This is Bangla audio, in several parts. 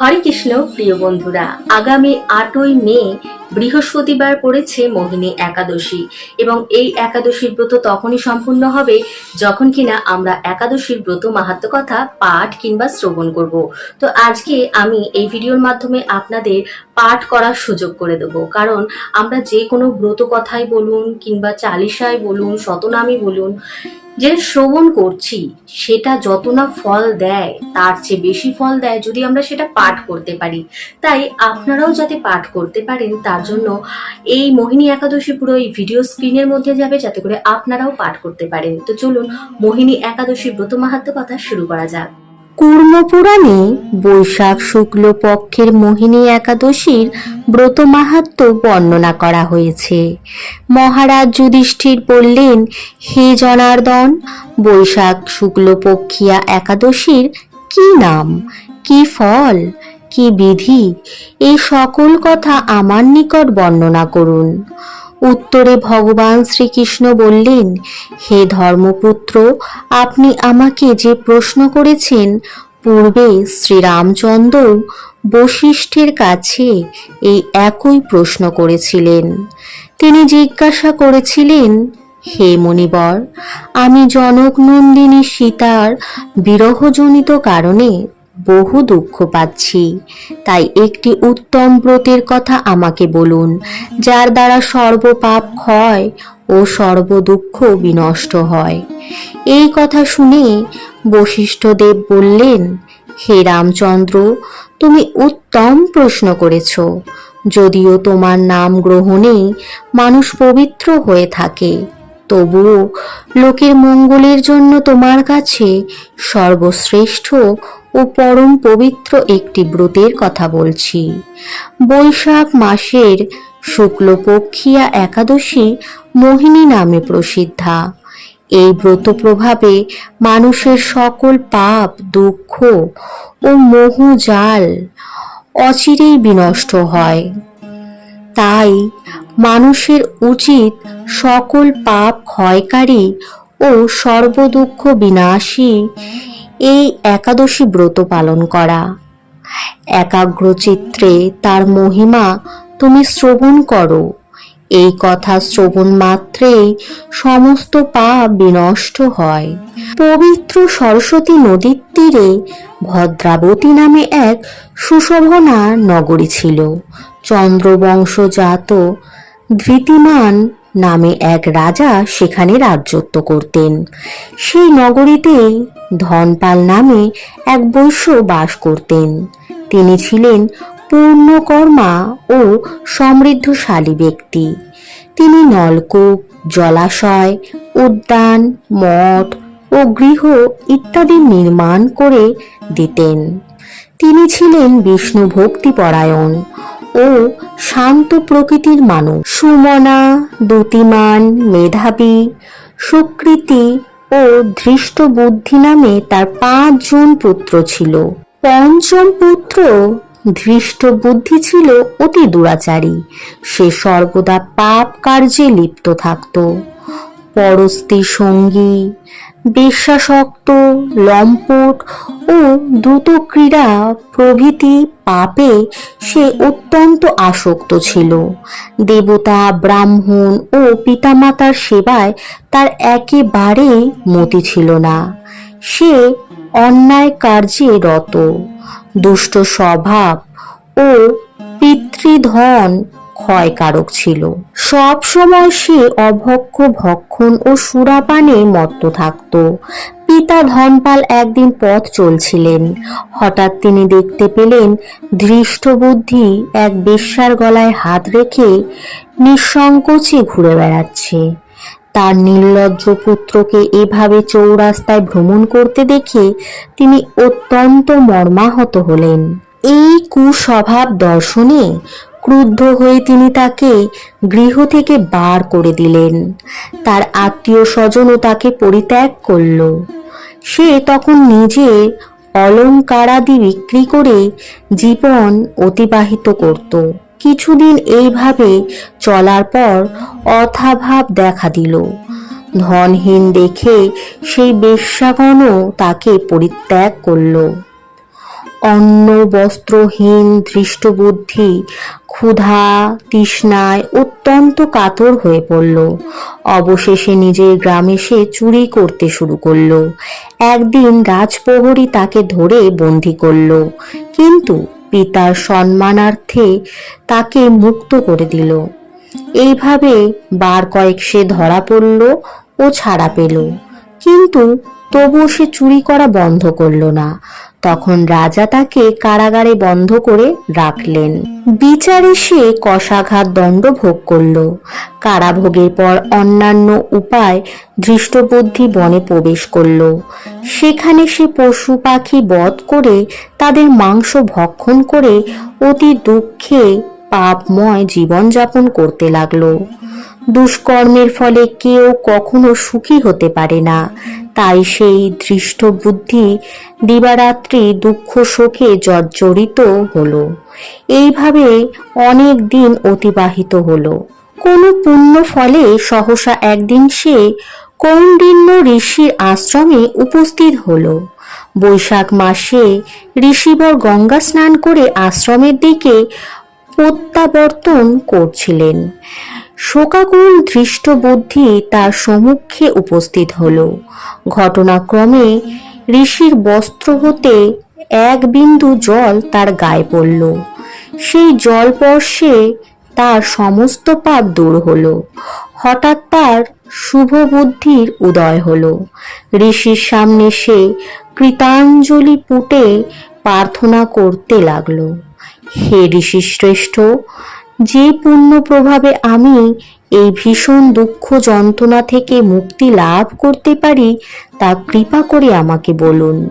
হরে কৃষ্ণ, প্রিয় বন্ধুরা। আগামী আটই মে বৃহস্পতিবার পড়েছে মোহিনী একাদশী এবং এই একাদশীর ব্রত তখনই সম্পূর্ণ হবে যখন কিনা আমরা একাদশীর ব্রত মাহাত্ম কথা পাঠ কিংবা শ্রবণ করব। তো আজকে আমি এই ভিডিওর মাধ্যমে আপনাদের পাঠ করার সুযোগ করে দেব। কারণ আমরা যে কোনো ব্রত কথাই বলুন কিংবা চালিসায় বলুন, শতনামই বলুন, যে শ্রবণ করছি, সেটা যত না ফল দেয়, তার চেয়ে বেশি ফল দেয় যদি আমরা সেটা পাঠ করতে পারি। তাই আপনারাও যাতে পাঠ করতে পারেন, তার জন্য এই মোহিনী একাদশী পুরো এই ভিডিও স্ক্রিনের মধ্যে যাবে, যাতে করে আপনারাও পাঠ করতে পারেন। তো চলুন, মোহিনী একাদশী ব্রত মাহাত্ম কথা শুরু করা যাক। কুর্ম পুরাণে বৈশাখ শুক্ল পক্ষের মোহিনী একাদশীর ব্রত মাহাত্ম বর্ণনা করা হয়েছে। মহারাজ যুধিষ্ঠির বললেন, হে জনার্দন, বৈশাখ শুক্ল পক্ষিয়া একাদশীর কি নাম? কি ফল? কি বিধি? এই সকল কথা আমার নিকট বর্ণনা করুন। উত্তরে ভগবান শ্রীকৃষ্ণ বললেন, হে ধর্মপুত্র, আপনি আমাকে যে প্রশ্ন করেছেন, পূর্বে শ্রীরামচন্দ্র বশিষ্ঠের কাছে এই একই প্রশ্ন করেছিলেন। তিনি জিজ্ঞাসা করেছিলেন, হে মণিবর, আমি জনক নন্দিনী সীতার বিরহজনিত কারণে বহু দুঃখ পাচ্ছি। তাই একটি উত্তম ব্রতের কথা আমাকে বলুন, যার দ্বারা সর্বপাপ ক্ষয় ও সর্বদুঃখ বিনষ্ট হয়। এই কথা শুনে বশিষ্ঠদেব বললেন, হে রামচন্দ্র, তুমি উত্তম প্রশ্ন করেছ। যদিও তোমার নাম গ্রহণে মানুষ পবিত্র হয়ে থাকে, তবুও লোকের মঙ্গলের জন্য তোমার কাছে সর্বশ্রেষ্ঠ ও পরম পবিত্র একটি ব্রতের কথা বলছি। বৈশাখ মাসের শুক্লপক্ষিয়া একাদশী মোহিনী নামে প্রসিদ্ধা। এই ব্রত প্রভাবে মানুষের সকল পাপ, দুঃখ ও মোহ জাল অচিরেই বিনষ্ট হয়। তাই মানুষের উচিত সকল পাপ ক্ষয়কারী ও সর্বদুঃখ বিনাশী এই একাদশী ব্রত পালন করা। একাগ্রচিত্রে তার মহিমা তুমি শ্রবণ করো। এই কথা শ্রবণ মাত্রেই সমস্ত পা বিনষ্ট হয়। পবিত্র সরস্বতী নদীর তীরে ভদ্রাবতী নামে এক সুশোভনা নগরী ছিল। চন্দ্রবংশজাত ধৃতিমান নামে এক রাজা সেখানে রাজ্যত্ব করতেন। সেই নগরীতেই ধনপাল নামে এক বৈশ্য বাস করতেন। তিনি ছিলেন পূর্ণকর্মা ও সমৃদ্ধশালী ব্যক্তি। তিনি নলকূপ, জলাশয়, উদ্যান, মঠ ও গৃহ ইত্যাদি নির্মাণ করে দিতেন। তিনি ছিলেন বিষ্ণু ভক্তিপরায়ণ ও শান্ত প্রকৃতির মানুষ। সুমনা দ্যুতিমান মেধাবী, সুকৃতি ও ধৃষ্ট বুদ্ধি নামে তার পাঁচজন পুত্র ছিল। পঞ্চম পুত্র ধৃষ্ট বুদ্ধি ছিল অতি দুরাচারী। সে সর্বদা পাপ কার্যে লিপ্ত থাকত। পরস্তি সঙ্গী বেশ্যাসক্ত লম্পট ও দ্রুত ক্রীড়া প্রভৃতি পাপে সে অত্যন্ত আসক্ত ছিল। দেবতা, ব্রাহ্মণ ও পিতামাতার সেবায় তার একেবারেই মতি ছিল না। সে অন্যায় কার্যে রত। দুষ্ট স্বভাব ও পিতৃধন ক্ষয়কারক ছিল। সব সময় সে অভক্ষ, ভক্ষণ ও সুরাপানে মত্ত থাকত। পিতা ধনপাল একদিন পথ চলছিলেন। হঠাৎ তিনি দেখতে পেলেন ধৃষ্ট বুদ্ধি এক বেশ্যার গলায় হাত রেখে নিঃসংকোচে ঘুরে বেড়াচ্ছে। তার নির্লজ্জ পুত্রকে এভাবে চৌরাস্তায় ভ্রমণ করতে দেখে তিনি অত্যন্ত মর্মাহত হলেন। এই কুস্বভাব দর্শনে ক্রুদ্ধ হয়ে তিনি তাকে গৃহ থেকে বার করে দিলেন। তার আত্মীয় স্বজনও তাকে পরিত্যাগ করল। সে তখন নিজে অলঙ্কারাদি বিক্রি করে জীবন অতিবাহিত করত। কিছুদিন এইভাবে চলার পর অথাভাব দেখা দিল। ধনহীন দেখে সেই বেশ্যাগণও তাকে পরিত্যাগ করল। অন্ন বস্ত্রহীন দৃষ্টবুদ্ধি ক্ষুধা তৃষ্ণায় অত্যন্ত কাতর হয়ে পড়ল। অবশেষে নিজের গ্রামে সে চুরি করতে শুরু করল। একদিন রাজপ্রহরী তাকে ধরে বন্দি করল, কিন্তু পিতার সম্মানার্থে তাকে মুক্ত করে দিল। এইভাবে বার কয়েক সে ধরা পড়ল ও ছাড়া পেল, কিন্তু তবুও সে চুরি করা বন্ধ করল না। তখন রাজা তাকে কারাগারে বন্ধ করে রাখলেন। বিচারে সে কষাঘাত দণ্ড ভোগ করল। কারাভোগের পর অন্যান্য উপায় ধৃষ্টবুদ্ধি বনে প্রবেশ করল। সেখানে সে পশু পাখি বধ করে তাদের মাংস ভক্ষণ করে অতি দুঃখে পাপময় জীবনযাপন করতে লাগল। দুষ্কর্মের ফলে কেউ কখনো সুখী হতে পারে না। তাই সেই দৃষ্ট বুদ্ধি দিবারাত্রি দুঃখ শোকে জর্জরিত হলো। এইভাবে অনেক দিন অতিবাহিত হলো। কোনো পুণ্য ফলে সহসা একদিন সে কৌন্ডিন্য ঋষির আশ্রমে উপস্থিত হলো। বৈশাখ মাসে ঋষিবর গঙ্গা স্নান করে আশ্রমের দিকে প্রত্যাবর্তন করছিলেন। শোকাকুল দৃষ্ট বুদ্ধি তার সম্মুখে উপস্থিত হল। ঘটনাক্রমে ঋষির বস্ত্র হতে এক বিন্দু জল তার গায়ে পড়ল। সেই জল স্পর্শে তার সমস্ত পাপ দূর হল। হঠাৎ তার শুভ বুদ্ধির উদয় হল। ঋষির সামনে সে কৃতাঞ্জলি পুটে প্রার্থনা করতে লাগল। হে ঋষি শ্রেষ্ঠ যে পুণ্য প্রভাবে আমি এই ভীষণ দুঃখ যন্ত্রণা থেকে মুক্তি লাভ করতে পারি, তা কৃপা করে আমাকে বলুন।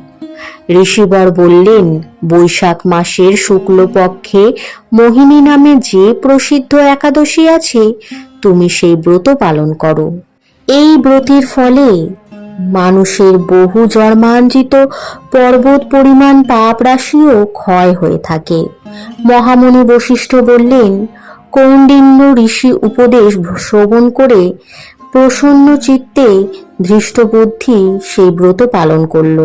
ঋষিবর বললেন, বৈশাখ মাসের শুক্লপক্ষে মোহিনী নামে যে প্রসিদ্ধ একাদশী আছে, তুমি সেই ব্রত পালন করো। এই ব্রতের ফলে মানুষের বহু জন্মাঞ্জিত পর্বত পরিমাণ পাপ রাশিও ক্ষয় হয়ে থাকে। মহামণি বশিষ্ঠ বললেন কৌন্ডিন্য ঋষি উপদেশ শ্রবণ করে প্রসন্ন চিত্তে দৃষ্টবুদ্ধি সেই ব্রত পালন করল।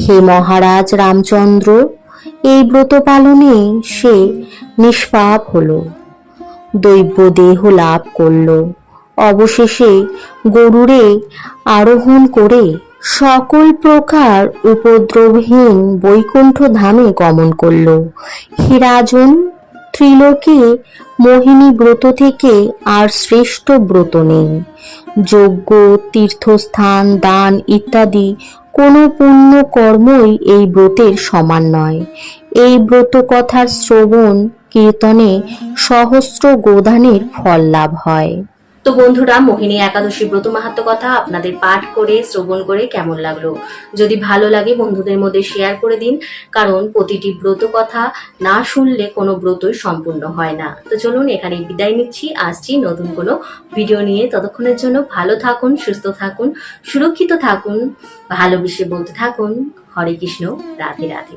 হে মহারাজ রামচন্দ্র, এই ব্রত পালনে সে নিষ্পাপ হলো। দৈব্য দেহ লাভ করল। অবশেষে গরুরে আরোহণ করে সকল প্রকার উপদ্রবহীন বৈকুণ্ঠ ধামে গমন করল। হে রাজন ত্রিলোকে মোহিনী ব্রত থেকে আর শ্রেষ্ঠ ব্রত নেই। যজ্ঞ, তীর্থস্থান, দান ইত্যাদি কোনো পুণ্য কর্মই এই ব্রতের সমান নয়। এই ব্রত কথার শ্রবণ, কীর্তনে সহস্র গোদানের ফল লাভ হয়। তো বন্ধুরা, মোহিনী একাদশী ব্রত মাহাত্ম কথা আপনাদের পাঠ করে, শ্রবণ করে কেমন লাগল? যদি ভালো লাগে বন্ধুদের মধ্যে শেয়ার করে দিন, কারণ প্রতিটি ব্রত কথা না শুনলে কোনো ব্রতই সম্পূর্ণ হয় না। তো চলুন এখানে বিদায় নিচ্ছি। আসছি নতুন কোনো ভিডিও নিয়ে। ততক্ষণের জন্য ভালো থাকুন, সুস্থ থাকুন, সুরক্ষিত থাকুন, ভালোবেসে বলতে থাকুন, হরে কৃষ্ণ, রাধে রাধে।